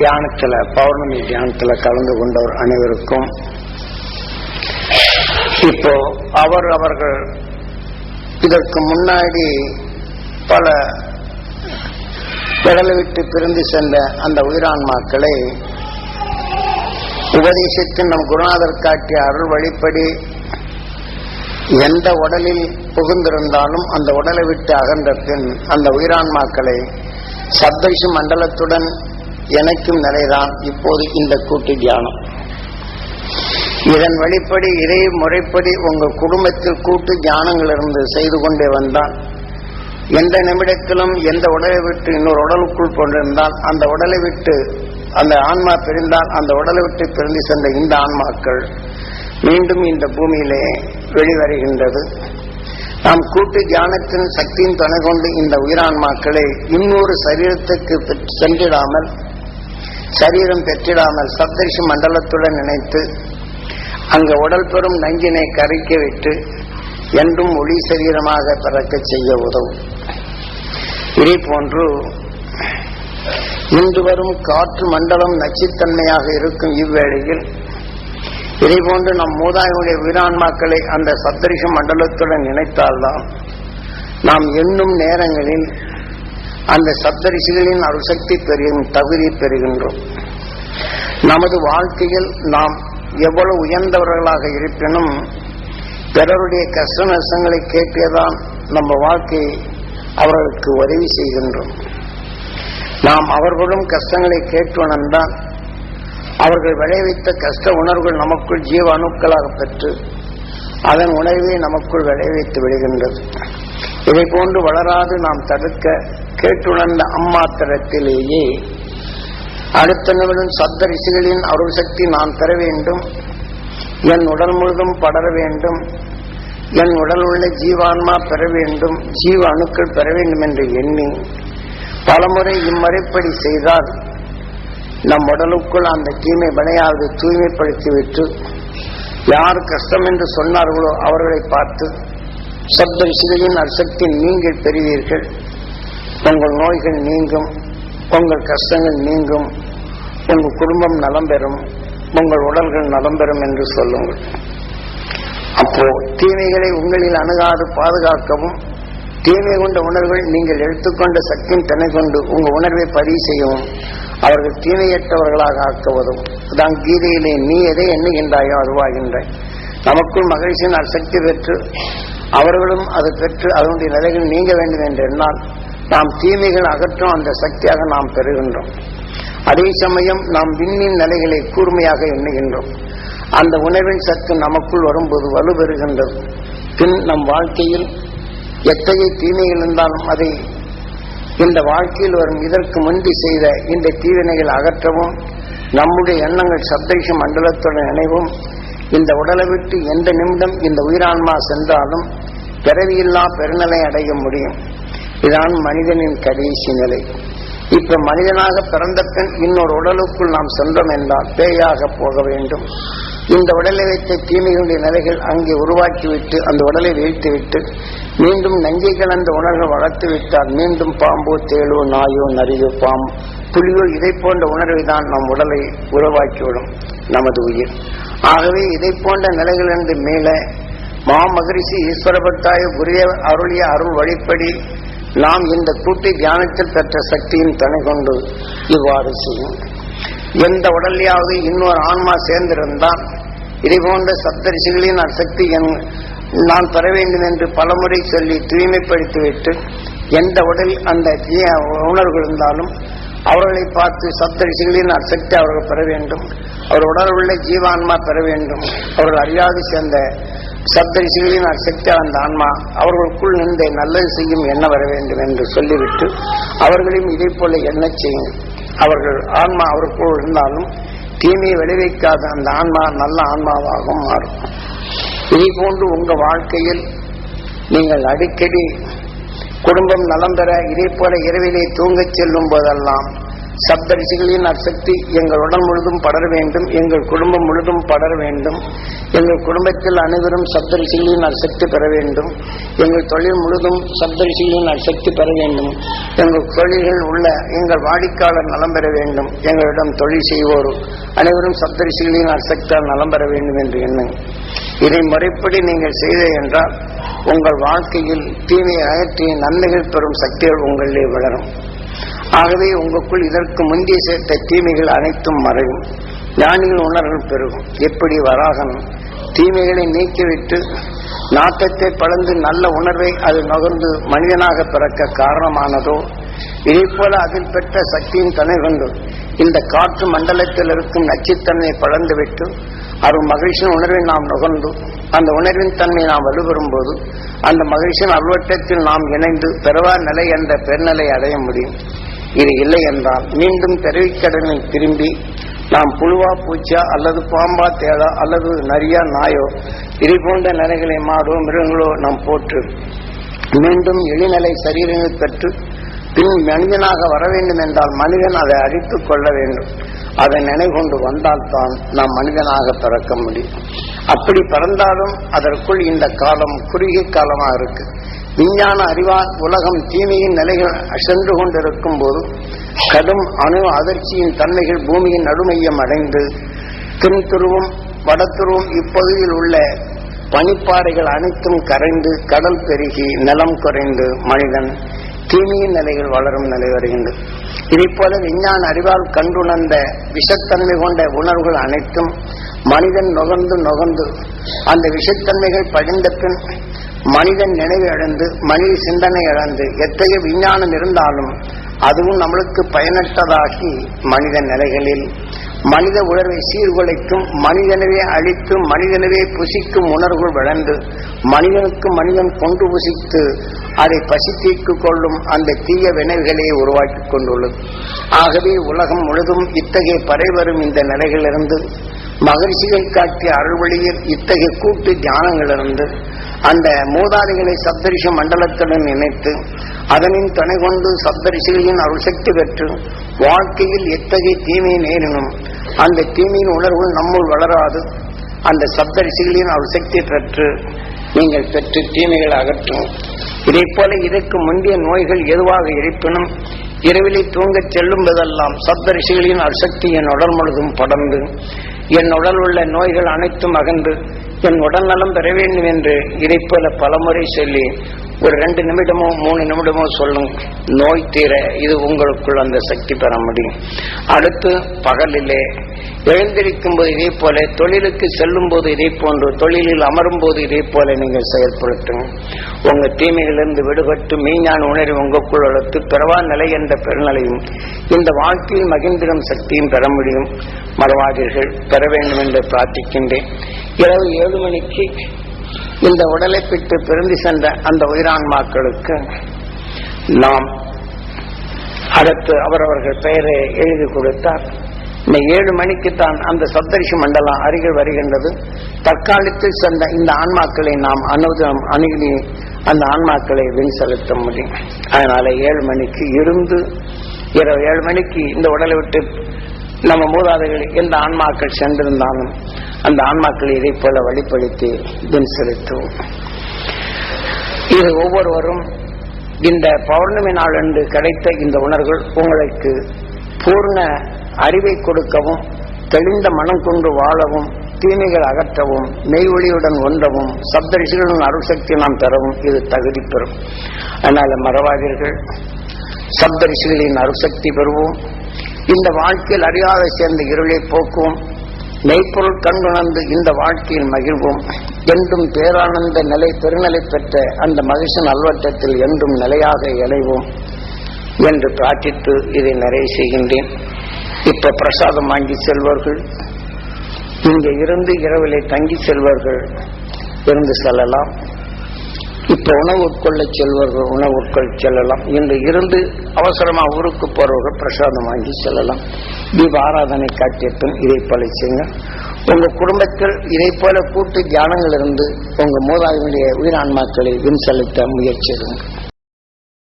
தியானத்துல பௌர்ணமி தியானத்துல கலந்து கொண்டவர் அனைவருக்கும் இப்போ அவர் அவர்கள் இதற்கு முன்னாடி பல கடலை விட்டு பிரிந்து சென்ற அந்த உயிரான்மாக்களை உபதேசித்து நம் குருநாதர் காட்டிய அருள் வழிப்படி எந்த உடலில் புகுந்திருந்தாலும் அந்த உடலை விட்டு அகன்ற பின் அந்த உயிரான்மாக்களை சப்தரிஷி மண்டலத்துடன் எனக்கும் நிலைதான் இப்போது இந்த கூட்டு தியானம். இதன் வழிப்படி இதே முறைப்படி உங்கள் குடும்பத்தில் கூட்டு தியானங்கள் இருந்து செய்து கொண்டே வந்தால் எந்த நிமிடத்திலும் எந்த உடலை விட்டு இன்னொரு உடலுக்குள் கொண்டிருந்தால் அந்த உடலை விட்டு அந்த ஆன்மா பிரிந்தால் அந்த உடலை விட்டு பிரிந்து சென்ற இந்த ஆன்மாக்கள் மீண்டும் இந்த பூமியிலே வெளிவருகின்றது. நாம் கூட்டு தியானத்தின் சக்தியின் துணை கொண்டு இந்த உயிரான்மாக்களை இன்னொரு சரீரத்துக்கு சென்றிடாமல் சரீரம் பெற்றிடாமல் சப்தரிஷி மண்டலத்துடன் நினைத்து அங்கு உடல் பெறும் நஞ்சினை கரைக்க விட்டு என்றும் ஒளி சரீரமாக பிறக்க செய்ய உதவும். இதே போன்று இன்று வரும் காற்று மண்டலம் நச்சுத்தன்மையாக இருக்கும் இவ்வேளையில் இதை போன்று நம் மூதாயினுடைய வீரான்மாக்களை அந்த சப்தரிஷ மண்டலத்துடன் நினைத்தால்தான் நாம் எண்ணும் நேரங்களில் அந்த சப்தரிஷிகளின் அருசக்தி பெறும் தகுதி பெறுகின்றோம். நமது வாழ்க்கையில் நாம் எவ்வளவு உயர்ந்தவர்களாக இருப்பினும் பிறருடைய கஷ்ட நஷ்டங்களை கேட்டேதான் நம்ம வாழ்க்கையை அவர்களுக்கு உதவி செய்கின்றோம். நாம் அவர்களும் கஷ்டங்களை கேட்டுவனந்தான் அவர்கள் விளைவித்த கஷ்ட உணர்வுகள் நமக்குள் ஜீவ அணுக்களாக பெற்று அதன் உணர்வை நமக்குள் விளைவித்து விடுகின்றது. இதை போன்று வளராது நாம் தடுக்க கேட்டுணர்ந்த அம்மாத்திரத்திலேயே அடுத்த நிமிடம் சப்த ரிஷிகளின் அருள் சக்தி நான் பெற வேண்டும். என் உடல் முழுதும் படர வேண்டும். என் உடல் உள்ள ஜீவான்மா பெற வேண்டும். ஜீவ அணுக்கள் பெற வேண்டும் என்று எண்ணி பலமுறை இம்முறைப்படி செய்தால் நம் உடலுக்குள் அந்த தீமை விளையாது தூய்மைப்படுத்திவிட்டு யார் கஷ்டம் என்று சொன்னார்களோ அவர்களை பார்த்து சப்த ரிஷிகளின் அசக்தி நீங்கள் பெறுவீர்கள். உங்கள் நோய்கள் நீங்கும் உங்கள் கஷ்டங்கள் நீங்கும் உங்கள் குடும்பம் நலம் பெறும் உங்கள் உடல்கள் நலம் பெறும் என்று சொல்லுங்கள். அப்போ தீமைகளை உங்களில் அணுகாது பாதுகாக்கவும் தீமை கொண்ட உணர்வுகள் நீங்கள் எடுத்துக்கொண்ட சக்தியின் தினை கொண்டு உங்கள் உணர்வை பதிவு செய்யவும் அவர்கள் தீமையற்றவர்களாக ஆக்குவதும் அதான் கீதையிலே நீ எதை எண்ணுகின்றாயோ அதுவாகின்றாய் நமக்குள் மகிழ்ச்சியின் அசக்தி பெற்று அவர்களும் அது பெற்று அதனுடைய நிலைகள் நீங்க வேண்டும் என்று எண்ணால் நாம் தீமைகள் அகற்றும் அந்த சக்தியாக நாம் பெறுகின்றோம். அதே சமயம் நாம் விண்ணின் நிலைகளை கூர்மையாக எண்ணுகின்றோம். அந்த உணர்வின் சத்து நமக்குள் வரும்போது வலுப்பெறுகின்றது பின் நம் வாழ்க்கையில் எத்தகைய தீமைகள் இருந்தாலும் அதை இந்த வாழ்க்கையில் வரும் இதற்கு முன்பு செய்த இந்த தீவினைகள் அகற்றவும் நம்முடைய எண்ணங்கள் சப்தேஷ மண்டலத்துடன் இணைவும் இந்த உடலை விட்டு எந்த நிமிடம் இந்த உயிரான்மா சென்றாலும் பிறவியில்லா பெருநிலை அடைய முடியும். இதான் மனிதனின் கடைசி நிலை. இப்ப மனிதனாக பிறந்த பின் இன்னொரு உடலுக்குள் நாம் சென்றோம் என்றால் பேயாக போக வேண்டும். இந்த உடலை வைத்த தீமைகளுடைய நிலைகள் அங்கே உருவாக்கிவிட்டு அந்த உடலை வீழ்த்திவிட்டு மீண்டும் நஞ்சை கலந்த உணர்வை வளர்த்து விட்டால் மீண்டும் பாம்போ தேளோ நாயோ நரியோ பாம் புலியோ இதை போன்ற உணர்வை தான் நம் உடலை உருவாக்கிவிடும் நமது உயிர். ஆகவே இதை போன்ற நிலைகளிலிருந்து மேல மாமகரிஷி ஈஸ்வரபட்டாய குரிய அருளிய அருள் வழிப்படி நாம் இந்த கூட்டு தியானத்தில் பெற்ற சக்தியின் தனை கொண்டு இவ்வாறு செய்யும். எந்த உடல்லையாவது இன்னொரு ஆன்மா சேர்ந்திருந்தால் இதை போன்ற சப்தரிசிகளின் சக்தி என் நான் பெற வேண்டும் என்று பலமுறை சொல்லி தூய்மைப்படுத்திவிட்டு எந்த உடல் அந்த உணர்வு இருந்தாலும் அவர்களை பார்த்து சப்தரிசிகளின் சக்தி அவர்கள் பெற வேண்டும். அவர் உடல் உள்ள ஜீவான்மா பெற வேண்டும். அவர்கள் அறியாது சேர்ந்த சப்தரிசிகளின் சக்தி அந்த ஆன்மா அவர்களுக்குள் நின்று நல்லது செய்யும் என்ன வர வேண்டும் என்று சொல்லிவிட்டு அவர்களையும் இதே போல என்ன செய்யும். அவர்கள் ஆன்மா அவருக்குள் இருந்தாலும் தீமையை விளைவிக்காத அந்த ஆன்மா நல்ல ஆன்மாவாகவும் மாறும். இதே போன்று உங்க வாழ்க்கையில் நீங்கள் அடிக்கடி குடும்பம் நலம் பெற இதே போல இரவிலே தூங்கச் செல்லும் போதெல்லாம் சப்தரிசிகளின் அசக்தி எங்கள் உடல் முழுதும் படர வேண்டும் எங்கள் குடும்பம் முழுதும் படர வேண்டும். எங்கள் குடும்பத்தில் அனைவரும் சப்தரிசிகளின் அசக்தி பெற வேண்டும். எங்கள் தொழில் முழுதும் சப்தரிசிகளின் அசக்தி பெற வேண்டும். எங்கள் தொழில்கள் உள்ள எங்கள் வாடிக்கையாளர் நலம் பெற வேண்டும். எங்களிடம் தொழில் செய்வோர் அனைவரும் சப்தரிசிகளின் அசக்தியால் நலம் பெற வேண்டும் என்று எண்ணுங்கள். இதை முறைப்படி நீங்கள் செய்த என்றால் உங்கள் வாழ்க்கையில் தீமையை அகற்றிய நன்மைகள் பெறும் சக்திகள் உங்களிலே வளரும். ஆகவே உங்களுக்குள் இதற்கு முந்தைய சேர்த்த தீமைகள் அனைத்தும் மறையும் ஞானிகள் உணர்வு பெருகும். எப்படி வராகன் தீமைகளை நீக்கிவிட்டு நாட்டத்தை பழந்து நல்ல உணர்வை அது நுகர்ந்து மனிதனாக பிறக்க காரணமானதோ? இதே போல அதில் பெற்ற சக்தியின் துணை கொண்டு இந்த காற்று மண்டலத்தில் இருக்கும் நச்சுத்தன்மை பழந்துவிட்டு அருள் மகிழ்ச்சியின் உணர்வை நாம் நுகர்ந்து அந்த உணர்வின் தன்மை நாம் வலுப்பெறும் போது அந்த மகிழ்ச்சியின் அல்வட்டத்தில் நாம் இணைந்து பெறவா நிலை என்ற பெருநிலை அடைய முடியும். இது இல்லை என்றால் மீண்டும் பிறவிக்கடலில் திரும்பி நாம் புழுவா பூச்சா அல்லது பாம்பா தேடா அல்லது நரியா நாயோ இது போன்ற நிலைகளை மாடோ மிருகங்களோ நாம் போற்று. மீண்டும் எளிநிலை சரீரங்கள் பெற்று பின் மனிதனாக வர வேண்டும் என்றால் மனிதன் அதை அழித்துக் கொள்ள வேண்டும். அதை நினைகொண்டு வந்தால்தான் நாம் மனிதனாக பிறக்க முடியும். அப்படி பிறந்தாலும் அதற்குள் இந்த காலம் குறுகிய காலமாக இருக்கு. விஞ்ஞான அறிவால் உலகம் தீமையின் நிலைகள் சென்று கொண்டிருக்கும் போது கடும் அணு அதிர்ச்சியின் தன்மைகள் பூமியின் நடுமையம் அடைந்து தென்துருவம் வடத்துருவம் இப்பகுதியில் உள்ள பனிப்பாறைகள் அனைத்தும் கரைந்து கடல் பெருகி நிலம் குறைந்து மனிதன் தீமையின் நிலைகள் வளரும் நிலை வருகின்றது. இதை போல விஞ்ஞான அறிவால் கண்டுணர்ந்த விஷத்தன்மை கொண்ட உணர்வுகள் அனைத்தும் மனிதன் நுகர்ந்து நுகர்ந்து அந்த விஷத்தன்மைகள் படிந்த பின் மனிதன் நினைவு இழந்து மனித சிந்தனை இழந்து எத்தகைய விஞ்ஞானம் இருந்தாலும் அதுவும் நம்மளுக்கு பயனற்றதாகி மனித நிலைகளில் மனித உணர்வை சீர்குலைக்கும் மனிதனவே அழித்து மனிதனவே புசிக்கும் உணர்வுகள் வளர்ந்து மனிதனுக்கு மனிதன் கொண்டு புசித்து அதை பசி கொள்ளும் அந்த தீய வினைவுகளை உருவாக்கி கொண்டுள்ளது. ஆகவே உலகம் முழுதும் இத்தகைய பறைவரும் இந்த நிலைகளிலிருந்து மகிழ்ச்சிகள் காட்டிய அருள்வழியில் இத்தகைய கூட்டு தியானங்களிலிருந்து அந்த மூதாதைகளை சப்தரிஷ மண்டலத்துடன் இணைத்து அதனின் துணை கொண்டு சப்தரிஷிகளின் அருள்சக்தி பெற்று வாழ்க்கையில் எத்தகைய தீமை நேரினும் அந்த தீமையின் உணர்வுகள் நம்முள் வளராது. அந்த சப்தரிஷிகளின் அருள்சக்தி பெற்று நீங்கள் பெற்று தீமைகளை அகற்றும். இதை போல இதற்கு முந்தைய நோய்கள் எதுவாக இருப்பினும் இரவிலே தூங்கச் செல்லும் போதெல்லாம் சப்தரிஷிகளின் அசக்தி என் உடல் முழுதும் படர்ந்து என் உடல் உள்ள நோய்கள் அனைத்தும் அகன்று என் உடல் நலம் பெற வேண்டும் என்று இதை போல பலமுறை சொல்லி ஒரு ரெண்டு நிமிடமோ மூணு நிமிடமோ சொல்லும். நோய் தீர இது உங்களுக்குள் அந்த சக்தி பெற முடியும். அடுத்து பகலிலே எழுந்திருக்கும் போது இதே போல தொழிலுக்கு செல்லும் போது இதே போன்று தொழிலில் அமரும் போது இதே போல நீங்கள் செயல்படுத்துங்க. உங்க தீமையிலிருந்து விடுபட்டு மெய்ஞான உணர்வு உங்களுக்குள் வளர்த்து பிறவா நிலை என்ற பெருநிலையும் இந்த வாழ்க்கையில் மகிந்திரம் சக்தியும் பெற முடியும். மறவாதீர்கள் பெற வேண்டும் என்று பிரார்த்திக்கின்றேன். இரவு ஏழு மணிக்கு இந்த உடலை விட்டு பிறந்து சென்ற அந்த உயிரான்மாக்களுக்கு நாம் அடுத்து அவரவர்கள் பெயரை எழுதி கொடுத்தார். இந்த ஏழு மணிக்கு தான் அந்த சப்தரிஷி மண்டலம் அருகில் வருகின்றது. தற்காலத்தில் சென்ற இந்த ஆன்மாக்களை நாம் அனுதம் அணுகி அந்த ஆன்மாக்களை வின் செலுத்த முடியும். அதனால ஏழு மணிக்கு இருந்து இரவு ஏழு மணிக்கு இந்த உடலை விட்டு நம்ம மூதாதைகள் எந்த ஆன்மாக்கள் சென்றிருந்தாலும் அந்த ஆன்மாக்களை இதை போல வழிப்படுத்தி தின் செலுத்துவோம். இது ஒவ்வொருவரும் இந்த பௌர்ணமி நாளன்று கிடைத்த இந்த உணர்வுகள் உங்களுக்கு பூர்ண அறிவை கொடுக்கவும் தெளிந்த மனம் கொண்டு வாழவும் தீமைகள் அகற்றவும் மெய்வொழியுடன் ஒன்றவும் சப்தரிசிகளின் அருள்சக்தி நாம் பெறவும் இது தகுதி பெறும். அதனால மறவாதீர்கள். சப்தரிசிகளின் அருள்சக்தி பெறுவோம். இந்த வாழ்க்கையில் அறியாத சேர்ந்த இருளை போக்குவோம். மெய்ப்பொருள் கண்டுணர்ந்து இந்த வாழ்க்கையில் மகிழ்வோம். என்றும் பேரானந்த நிலை பெருநிலை பெற்ற அந்த மகிஷன் அல்வட்டத்தில் என்றும் நிலையாக இணைவோம் என்று பிரார்த்தித்து இதை நிறைவு செய்கின்றேன். இப்ப பிரசாதம் வாங்கி செல்வர்கள். இங்கே இருந்து இரவிலே தங்கி செல்வர்கள். இருந்து செல்லலாம். இப்ப உணவு உட்கொள்ள செல்வர்கள் உணவு உட்கொள்ள செல்லலாம். இன்று இருந்து அவசரமா ஊருக்கு போறவர்கள் பிரசாதம் வாங்கி செல்லலாம். தீப ஆராதனை காட்டிய இதை போல செய்யுங்க. உங்க குடும்பத்தில் இதை போல கூட்டு தியானங்கள் இருந்து உங்க மூதாதையுடைய உயிரான்மாக்களை வின் செலுத்த முயற்சி எடுங்க